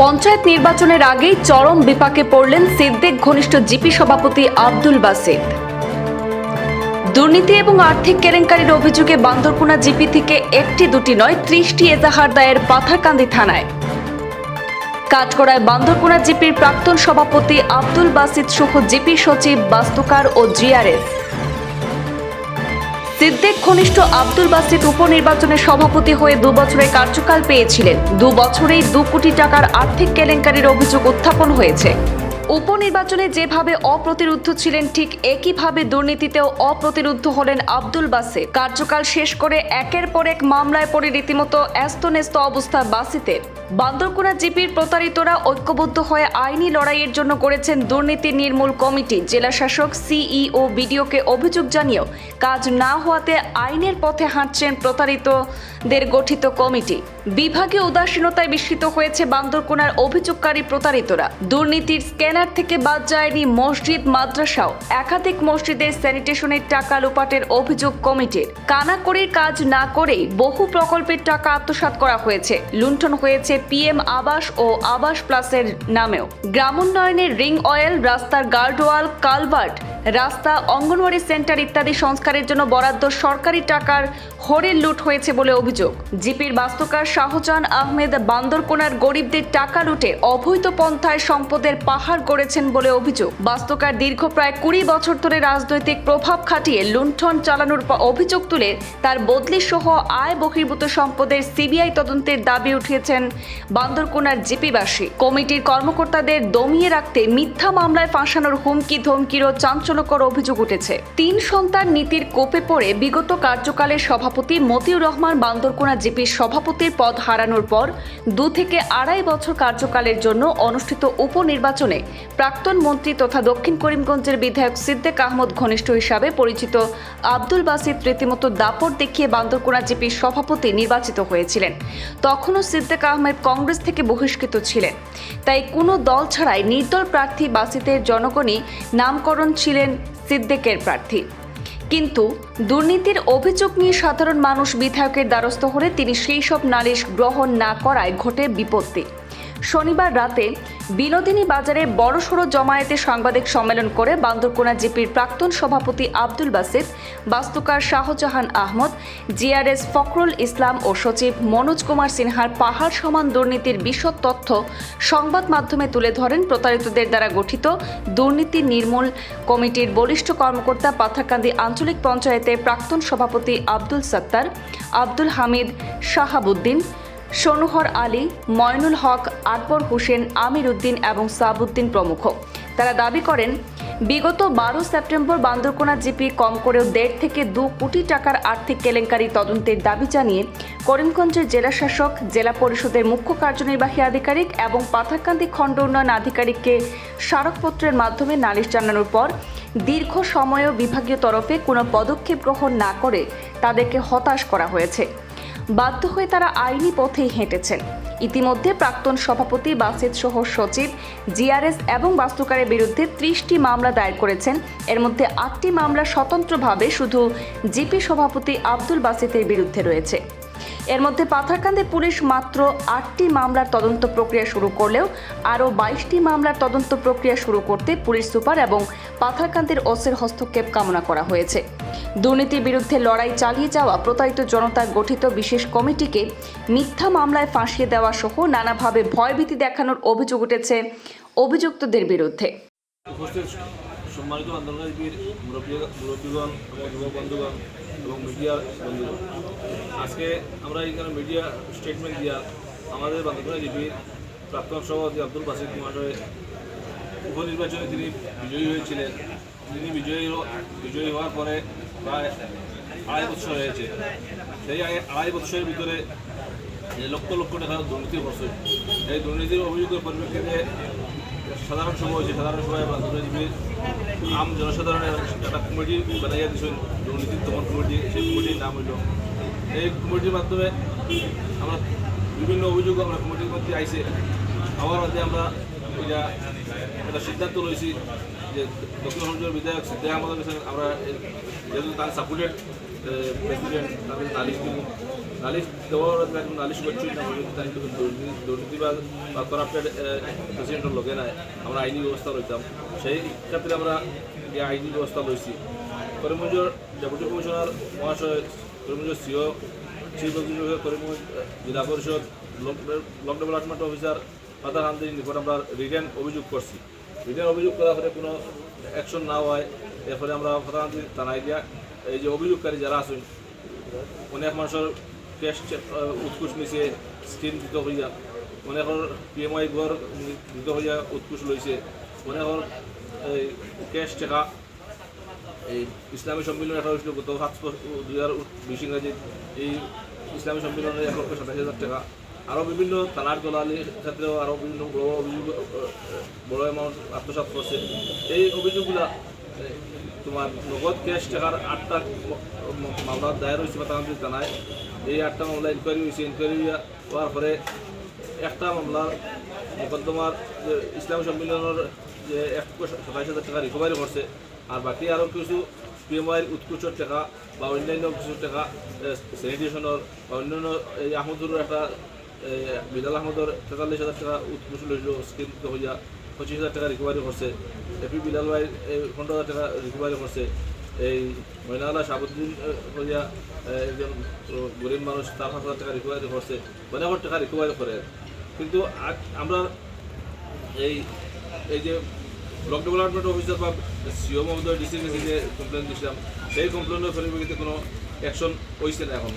পঞ্চায়েত নির্বাচনের আগেই চরম বিপাকে পড়লেন সিদ্দিক ঘনিষ্ঠ জিপি সভাপতি আব্দুল বাসিদ। দুর্নীতি এবং আর্থিক কেলেঙ্কারির অভিযোগে বান্দরপুনা জিপি থেকে একটি দুটি নয়, ত্রিশটি এজাহার দায়ের পাথারকান্দি থানায়। কাঠগড়ায় বান্দরপুনা জিপির প্রাক্তন সভাপতি আব্দুল বাসিদ সহ জিপি সচিব বাস্তুকার ও জিআরএস সিদ্দিক ঘনিষ্ঠ আব্দুল বাসিদ উপনির্বাচনে সভাপতি হয়ে দু বছরের কার্যকাল পেয়েছিলেন। দু বছরেই দু কোটি টাকার আর্থিক কেলেঙ্কারির অভিযোগ উত্থাপন হয়েছে। উপনির্বাচনে যেভাবে অপ্রতিরুদ্ধ ছিলেন, ঠিক একইভাবে দুর্নীতিতেও অপ্রতিরুদ্ধ হলেন আব্দুল বাসে কার্যকাল শেষ করে একের পর এক মামলায় পড়ে রীতিমতো অ্যস্তন্যস্ত অবস্থা বাসিতে বান্দরকুনা জিপির প্রতারিতরা ঐক্যবদ্ধ হয়ে আইনি লড়াইয়ের জন্য করেছেন দুর্নীতি নির্মূল কমিটি। জেলা শাসক, সিইও বিডিওকে অভিযোগ জানিয়েও কাজ না হওয়াতে আইনের পথে হাঁটছেন প্রতারিতদের গঠিত কমিটি। বিভাগীয় উদাসীনতায় বিস্মিত হয়েছে বান্দরকোনার অভিযোগকারী প্রতারিতরা। দুর্নীতির স্ক্যানার থেকে বাদ যায়নি মসজিদ, মাদ্রাসাও। একাধিক মসজিদের স্যানিটেশনের টাকা লোপাটের অভিযোগ কমিটির। কানাকড়ির কাজ না করেই বহু প্রকল্পের টাকা আত্মসাৎ করা হয়েছে। লুণ্ঠন হয়েছে পিএম আবাস ও আবাস প্লাসের নামেও। গ্রামোন্নয়নের রিং অয়েল, রাস্তার গার্ডওয়াল, কালভার্ট রাস্তা, অঙ্গনওয়াড়ি সেন্টার ইত্যাদি সংস্কারের জন্য বরাদ্দ সরকারি টাকার হরের লুট হয়েছে বলে অভিযোগ। জিপির বাস্তুকার শাহজাহান আহমেদ বান্দরকোনার গরিবদের টাকা লুটে অবৈধ পন্থায় সম্পদের পাহাড় গড়েছেন বলে অভিযোগ। বাস্তুকার দীর্ঘ প্রায় কুড়ি বছর ধরে রাজনৈতিক প্রভাব খাটিয়ে লুণ্ঠন চালানোর অভিযোগ তুলে তার বদলি সহ আয় বহির্ভূত সম্পদের সিবিআই তদন্তের দাবি উঠিয়েছেন বান্দরকোনার জিপিবাসী। কমিটির কর্মকর্তাদের দমিয়ে রাখতে মিথ্যা মামলায় ফাঁসানোর হুমকি ধমকিরও চাঞ্চল্যকর অভিযোগ উঠেছে। তিন সন্তান নীতির কোপে পড়ে বিগত কার্যকালের সভাপতি মতিউর রহমান বান্দরকোনা জিপির সভাপতির পদ হারানোর পর দু থেকে আড়াই বছর কার্যকালের জন্য অনুষ্ঠিত উপনির্বাচনে প্রাক্তন মন্ত্রী তথা দক্ষিণ করিমগঞ্জের বিধায়ক সিদ্দেক আহমদ ঘনিষ্ঠ হিসাবে পরিচিত আব্দুল বাসিদ রীতিমতো দাপট দেখিয়ে বান্দরকোনা জিপির সভাপতি নির্বাচিত হয়েছিলেন। তখনও সিদ্দেক আহমেদ কংগ্রেস থেকে বহিষ্কৃত ছিলেন। তাই কোনো দল ছাড়াই নির্দল প্রার্থী বাসিতের জনগণই নামকরণ ছিলেন সিদ্দেকের প্রার্থী। কিন্তু দুর্নীতির অভিযোগ নিয়ে সাধারণ মানুষ বিধায়কের দ্বারস্থ হলে তিনি সেই সব নালিশ গ্রহণ না করায় ঘটে বিপত্তি। শনিবার রাতে বিনোদিনী বাজারে বড়সড় জমায়েতে সাংবাদিক সম্মেলন করে বান্দরকোনা জিপির প্রাক্তন সভাপতি আব্দুল বাসিদ, বাস্তুকার শাহজাহান আহমদ, জিআরএস ফখরুল ইসলাম ও সচিব মনোজ কুমার সিনহার পাহাড় সমান দুর্নীতির বিশদ তথ্য সংবাদ মাধ্যমে তুলে ধরেন প্রতারিতদের দ্বারা গঠিত দুর্নীতি নির্মূল কমিটির বলিষ্ঠ কর্মকর্তা পাথারকান্দি আঞ্চলিক পঞ্চায়েতের প্রাক্তন সভাপতি আব্দুল সত্তার, আব্দুল হামিদ শাহাবুদ্দিন সোনুহর আলী, ময়নুল হক, আকবর হোসেন আমির উদ্দিন এবং সাবুদ্দিন প্রমুখ। তারা দাবি করেন, বিগত বারো সেপ্টেম্বর বান্দরকোনা জিপি কম করেও দেড় থেকে দু কোটি টাকার আর্থিক কেলেঙ্কারি তদন্তের দাবি জানিয়ে করিমগঞ্জের জেলা শাসক, জেলা পরিষদের মুখ্য কার্যনির্বাহী আধিকারিক এবং পাথারকান্দি খণ্ড উন্নয়ন আধিকারিককে স্মারকপত্রের মাধ্যমে নালিশ জানানোর পর দীর্ঘ সময়ও বিভাগীয় তরফে কোনো পদক্ষেপ গ্রহণ না করে তাদেরকে হতাশ করা হয়েছে। বাধ্য হয়ে তারা আইনি পথেই হেঁটেছেন। ইতিমধ্যে প্রাক্তন সভাপতি, বাসিদ সহ সচিব, জিআরএস এবং বাস্তুকারের বিরুদ্ধে ত্রিশটি মামলা দায়ের করেছেন। এর মধ্যে আটটি মামলা স্বতন্ত্রভাবে শুধু জিপি সভাপতি আব্দুল বাসিতের বিরুদ্ধে রয়েছে। এর মধ্যে পাথারকান্দি পুলিশ মাত্র আটটি মামলার তদন্ত প্রক্রিয়া শুরু করলেও আরও বাইশটি মামলার তদন্ত প্রক্রিয়া শুরু করতে পুলিশ সুপার এবং পাথারকান্দির ওসের হস্তক্ষেপ কামনা করা হয়েছে। দুর্নীতির বিরুদ্ধে লড়াই চালিয়ে যাওয়া প্রতারিত জনতার গঠিত বিশেষ কমিটিকে মিথ্যা মামলায় ফাঁসিয়ে দেওয়া সহ নানাভাবে ভয়ভীতি দেখানোর অভিযোগ উঠেছে অভিযুক্তদের বিরুদ্ধে। সম্মানিত মুরব্বীগণ যুবক বন্ধুগণ এবং মিডিয়ার বন্ধুগণ। আজকে আমরা এখানে মিডিয়া স্টেটমেন্ট দিয়া আমাদের প্রাক্তন সভাপতি আব্দুল বাসিদ মহাশয় উপনির্বাচনে তিনি বিজয়ী হয়েছিলেন। তিনি বিজয়ী বিজয়ী হওয়ার পরে প্রায় আড়াই বছর হয়েছে। সেই আড়াই- বছরের ভিতরে লক্ষ লক্ষ টাকা দুর্নীতি করছে এই দুর্নীতির অভিযোগের পরিপ্রেক্ষিতে সাধারণ সভা হয়েছে। সাধারণ সভায় বান্ধবীর আম জনসাধারণের একটা কমিটি বানাইয়া দিয়েছেন। দুর্নীতির দমন কমিটি, সেই কমিটির নাম হইল। এই কমিটির মাধ্যমে আমরা বিভিন্ন অভিযোগ আমরা কমিটির মধ্যে আইসে। মধ্যে আমরা এটা একটা সিদ্ধান্ত রয়েছি যে দক্ষিণ অঞ্চলের বিধায়ক সিদ্ধার্থ আমাদের কাছে আমরা যেহেতু তার সাপোর্টেড প্রেসিডেন্ট তাদের নালিশ দিব। নালিশ দেওয়ার একদম নালিশ করছি না কিন্তু দুর্নীতি- বা করাপ্টেড প্রেসিডেন্টের লোকে নাই, আমরা আইনি ব্যবস্থা লইতাম। সেই ক্ষেত্রে আমরা যে আইনি ব্যবস্থা লইছি। করিমগঞ্জের ডেপুটি কমিশনার মহাশয়, করিমগঞ্জের সিও, চিফ এক্সিকিউটিভ করিমগঞ্জ জেলা পরিষদ ব্লক ডেভেলপমেন্ট অফিসার মাতা গান্ধীর নিকট আমরা রিটার্ন অভিযোগ করছি। রিটার্ন অভিযোগ করার পরে কোনো অ্যাকশন না হয়। এরপরে আমরা প্রধানমন্ত্রী থানায় গিয়া এই যে অভিযোগকারী যারা আছেন, অনেক মানুষের ক্যাশ উৎকুশ নিছে স্কিম দিত হইয়া। অনেকের পিএমআই ঘর দিত হইয়া উৎকুশ লইছে। অনেকের এই ক্যাশ টাকা এই ইসলামী সম্মিলন একটা হয়েছিল। গত সাত দুই হাজার বিশ ইংরাজি এই ইসলামী সম্মিলনের এক লক্ষ সাতাশ হাজার টাকা আরও বিভিন্ন থানার দলালির ক্ষেত্রেও আরও বিভিন্ন বড় অভিযোগ বড় অ্যামাউন্ট আত্মসাৎ করছে। এই অভিযোগগুলা তোমার নগদ ক্যাশ টাকার আটটা মামলা দায়ের হয়েছে মাতাকান্তি থানায় এই আটটা মামলা ইনকোয়ারি হয়েছে। ইনকোয়ারি হওয়ার পরে একটা মামলার মোকদ্দমার ইসলামী সম্মিলনের যে এক সাতাইশ হাজার টাকা রিকভারি করছে, আর বাকি আরও কিছু পিএমআইয়ের উৎকৃষ্ট টাকা বা অন্যান্য কিছু টাকা স্যানিটেশনের বা অন্যান্য এই আহমদুর একটা এ, বিলাল আহমদর তেতাল্লিশ হাজার টাকা উৎকৃষ্ট লইল স্কিম হইয়া পঁচিশ হাজার টাকা রিকভারি করছে এপি বিলাল ভাই পনেরো হাজার টাকা রিকভারি করছে এই ময়নালা শাহাবুদ্দিন এ, হইয়া একজন গরিব মানুষ তার হাজার টাকা রিকভারি করছে অনেক টাকা রিকভারি করে কিন্তু আমরা এই এই যে ব্লক ডেভেলপমেন্ট অফিসার বা সিও মহোদয় ডিসির কাছে যে কমপ্লেন দিয়েছিলাম সেই কমপ্লেনের পরিপ্রেক্ষিতে কোনো অ্যাকশন হয়েছে না এখন?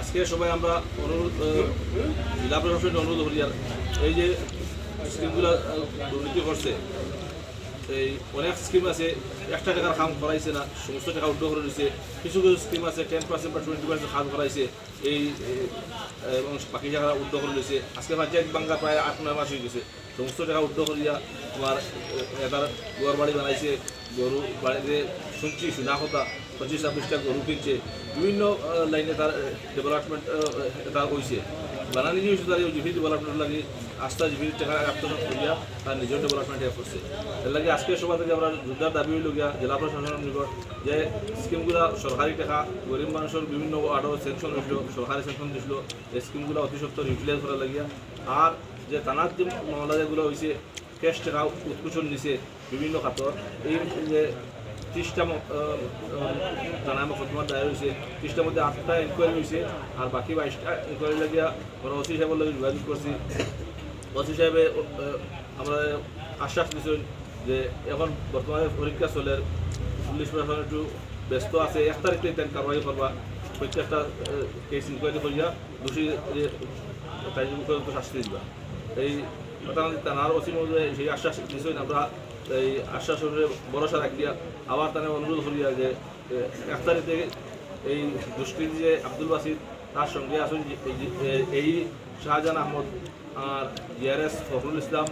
আজকে সবাই আমরা অনুরোধ জেলা প্রশাসনের অনুরোধ করি আর এই যে স্কিমগুলো দুর্নীতি করছে, এই অনেক স্কিম আছে, একটা টাকার কাম করাইছে না, সমস্ত টাকা উদ্যোগ করে দিচ্ছে কিছু কিছু স্কিম আছে টেন পার্সেন্ট বা টোয়েন্টি পার্সেন্ট কাম করাইছে, এই এবং বাকি টাকা উদ্যোগ করে দিয়েছে আজকে পঞ্চায়েত বাঙ্গা প্রায় আট, নয় মাস হয়ে গেছে, সমস্ত টাকা উদ্যোগ করিয়া তোমার এটার গোয়ার বাড়ি বানাইছে, গরু বাড়িতে শুনছি, শোনা কথা, পঁচিশ ছাব্বিশটা গরু কিনছে বিভিন্ন লাইনে তার ডেভেলপমেন্ট তার হয়েছে বানানি জিনিস তার জিপি ডেভেলপমেন্ট লাগে আস্থা জিপি টাকা আত্মসাৎ করিয়া তার নিজের ডেভেলপমেন্ট করছে। এর লাগে আজকে সভা থেকে আমরা জোরদার দাবি হইল জেলা প্রশাসনের নিকট যে স্কিমগুলা সরকারি টাকা, গরিব মানুষের বিভিন্ন ওয়ার্ডও স্যাংশন হয়েছিল সরকারি স্যাংশন দিয়েছিল এই স্কিমগুলো অতি সত্তর ইউটিলাইজ করা লাগিয়া আর যে থানার যে মামলা যেগুলো হয়েছে ক্যাশ টাকা উৎকোচন নিছে বিভিন্ন খাতর, এই যে ত্রিশটা থানায় মোকদ্দমা দায়ের হয়েছে ত্রিশটার মধ্যে আটটা ইনকোয়ারি হয়েছে আর বাকি বাইশটা ইনকোয়ারি লাগিয়া আমরা ওসি সাহেবের লগে যোগাযোগ করছি ওসি সাহেবে আমরা আশ্বাস দিয়েছেন যে এখন বর্তমানে পরীক্ষা চলে পুলিশ প্রশাসন একটু ব্যস্ত আছে, এক তারিখে তেন কারবাই করবা প্রত্যেকটা কেস ইনকোয়ারি করিয়া দোষী শাস্তি দিবা। এই তানার ওসি মহোদয় সেই আশ্বাস দিয়েছেন আমরা এই আশ্বাসনের ভরসা রাখিয়া আবার তারা অনুরোধ করিয়া যে এক তারিখে এই দুষ্কৃতি যে আব্দুল বাসিদ তার সঙ্গে আসুন এই শাহজাহান আহমদ আর জিআরএস ফখরুল ইসলাম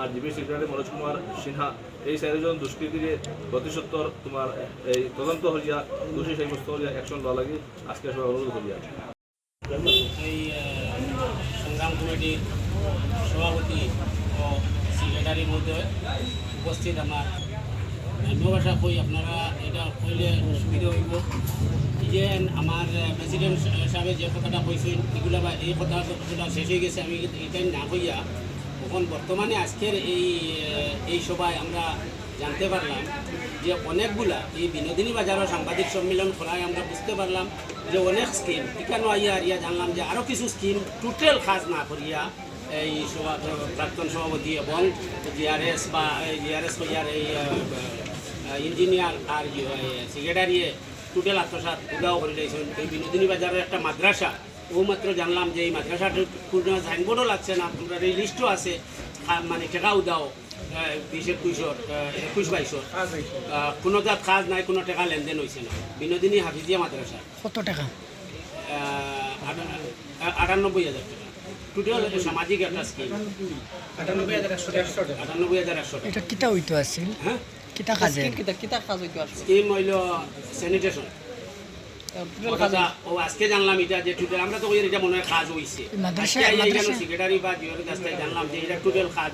আর জিবি সেক্রেটারি মনোজ কুমার সিনহা, এই চারিজন দুষ্কৃতির প্রতিসত্তর তোমার, এই তদন্ত হইয়া, দোষী সাব্যস্ত হইয়া অ্যাকশন লওয়া লাগে আজকে সবাই অনুরোধ করিয়া। এই সংগ্রাম কমিটির সভাপতি ও সেক্রেটারির মধ্যে উপস্থিত আমার ভাষা কই আপনারা এটা কইলে সুবিধা হইব। যে আমার প্রেসিডেন্ট সাহেব যে কথাটা কইছেন, এগুলো বা এই কথা শেষ হয়ে গেছে, আমি এটাই না কইয়া এখন বর্তমানে আজকের এই এই সভায় আমরা জানতে পারলাম যে অনেকগুলা এই বিনোদিনী বাজারের সাংবাদিক সম্মেলন করায় আমরা বুঝতে পারলাম যে অনেক স্কিম এখানে আইয়া আরিয়া জানলাম যে আরও কিছু স্কিম টোটাল কাজ না করিয়া এই সভা প্রাক্তন সভাপতি এবং জিআরএস বা জিআরএস কইয়ার এই ইঞ্জিনিয়ার আর সেক্রেটারিয়ে টোটাল আত্মসাত উদাও করে দিয়েছেন। এই বিনোদিনী বাজারের একটা মাদ্রাসা ও মাত্র জানলাম যে এই মাদ্রাসাটির কোনো সাইনবোর্ডও লাগছে না আপনার এই লিস্টও আছে মানে টাকা উদাও বিশ একুশর একুশ বাইশর কোনো তাত কাজ নাই কোনো টাকা লেনদেন হয়েছে না। বিনোদিনী হাফিজিয়া মাদ্রাসা। কত টাকা? আটানব্বই হাজার টাকা। সামাজিক একটা স্কিম আটানব্বই হাজার একশো টাকা। এটা কিতা হইতো আছিল? হ্যাঁ? কিতা কাজে স্কিম হইল স্যানিটেশন আজকে জানলাম এটা যে টুটেল আমরা তো এটা মনে হয় কাজ হইছে। মাদ্রাসায়- আজকে এই সেক্রেটারি বা জিওর কাছ থেকে জানলাম যে এটা টুটেল কাজ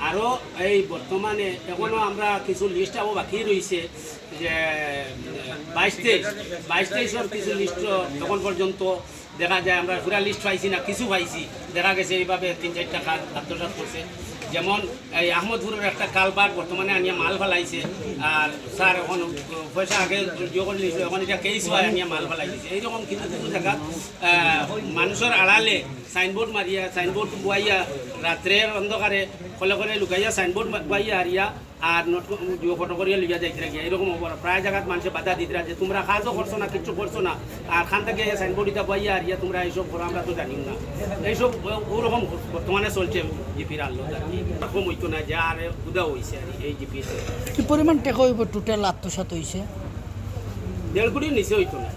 আরও এই বর্তমানে এখনও আমরা কিছু লিস্ট আবো বাকি রয়েছে যে বাইশ তেইশ। বাইশ তেইশের কিছু লিস্ট এখন পর্যন্ত দেখা যায় আমরা পুরা লিস্ট পাইছি না, কিছু পাইছি। দেখা গেছে এইভাবে তিন, চারটা কাজ আত্মসাত করছে। যেমন এই আহমদপুরের একটা কালবার বর্তমানে আনিয়া মাল ফেলাইছে, আর স্যার এখন পয়সা আগে করে নিয়েছিল, এখন এটা কেস হয়, আনিয়া মাল ফেলাই দিছে এইরকম কিছু কিছু জায়গা মানুষের আড়ালে সাইনবোর্ড মারিয়া সাইনবোর্ড বুয়াইয়া রাত্রের অন্ধকারে কলে করে লুকাইয়া সাইনবোর্ড বুয়াইয়া হারিয়া আর নোট জিও ফটো করিয়া লিয়া যাইতে গিয়া এরকম। প্রায় জায়গাত মানুষে বাধা দিতে যে তোমরা কাজও করছ না কিচ্ছু করছ না। আর খান থেকে সাইনবোর্ড ইটা বইয়া হারিয়া তোমরা এইসব করো আমরা তো জানি না। এইসব ওরকম বর্তমানে চলছে জিপির আল্লো এরকম হইতো না যে আর উদা হয়েছে আর এই জিপির কি পরিমাণ টেকা হইব? টোটাল আত্মসাত হয়েছে দেড় কোটির নিচে হইতো না।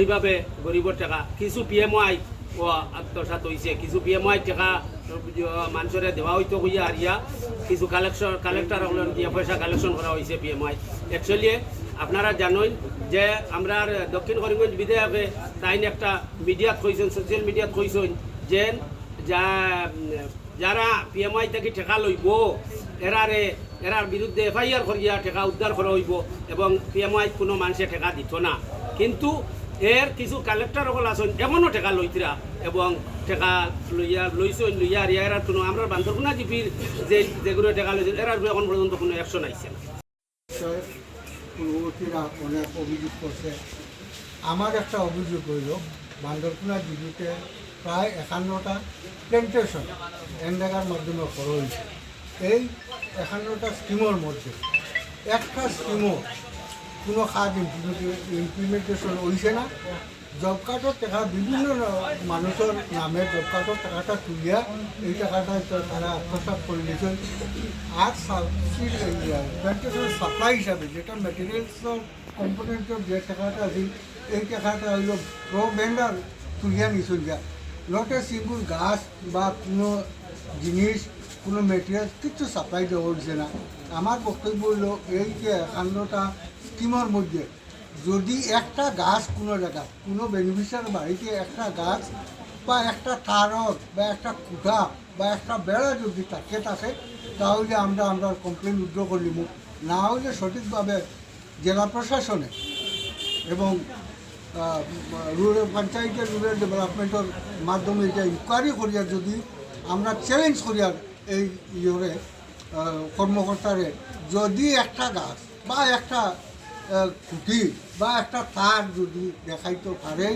এইভাবে গরিবর টাকা। কিছু পিএমআই ও আত্মসাত হয়েছে কিছু পিএমআই টাকা মানুষের দেওয়া হইতো হইয়া হারিয়া কিছু কালেকশন কালেক্টর দিয়ে পয়সা কালেকশন করা হয়েছে পিএমআই অ্যাকচুয়ালি আপনারা জানেন যে আমরা দক্ষিণ করিমগঞ্জ বিধায়কে তাই একটা মিডিয়াত কইছেন সোশ্যাল মিডিয়াত কইছেন যে যা, যারা পিএমআই থেকে টেকা লইব, এরারে, এরার বিরুদ্ধে এফআইআর করিয়া টেকা উদ্ধার করা হইব এবং পি এম পিএমআই কোনো মানুষে টেকা দিত না। কিন্তু এর কিছু কালেক্টর সকল আছেন এমনও টেকা লইতরা, এবং টেকা লইয়া, লইছেন, লইয়া আর এরা কোনো, আমরা বান্ধবনা জিপির যে যেগুলো টেকা লইছেন, এরা এখন পর্যন্ত কোনো অ্যাকশন আইছে পূর্ববর্তীরা অনেক অভিযোগ করছে। আমার একটা অভিযোগ হইল বান্দরকুনা ডিবিতে প্রায় একান্নটা প্ল্যান্টেশন এনডেগার মাধ্যমে করা হয়েছে। এই একান্নটা স্কিমের মধ্যে একটা স্কিমও কোনো কাজ ইমপ্লিমেন্টেশন হয়েছে না। জব কার্ডের টাকা বিভিন্ন মানুষের নামে জব কার্ডের টাকাটা তুলিয়া, এই টাকাটা তারা আত্মসাত করে নিয়েছেন আর প্ল্যান্টেশনের সাপ্লাই হিসাবে যেটা মেটেরিয়ালসের কম্পোনেন্টের যে টাকাটা আছে এই টাকাটা হইল প্রো ভেন্ডার তুলিয়া নিয়েছেন যা নট সিঙ্গুল গাছ বা কোনো জিনিস, কোনো মেটেরিয়াল কিছু সাপ্লাই দেওয়া হচ্ছে না। আমার বক্তব্য হলো এই যে একান্নটা স্কিমের মধ্যে? যদি একটা গাছ কোনো জায়গায়, কোনো বেনিফিশিয়ার বাড়িতে একটা গাছ বা একটা তারক বা একটা কুঠা বা একটা বেড়া যদি থাকে থাকে তাহলে আমরা আমরা কমপ্লেন উদ্র করে নিব। না হলে সঠিকভাবে জেলা প্রশাসনে এবং রুরাল পঞ্চায়েতের রুরাল ডেভেলপমেন্টের মাধ্যমে এটা ইনকোয়ারি করিয়া যদি আমরা চ্যালেঞ্জ করিয়ার এই ইয়ে কর্মকর্তারে যদি একটা গাছ বা একটা খুঁটি বা একটা তার যদি দেখাইতে পারে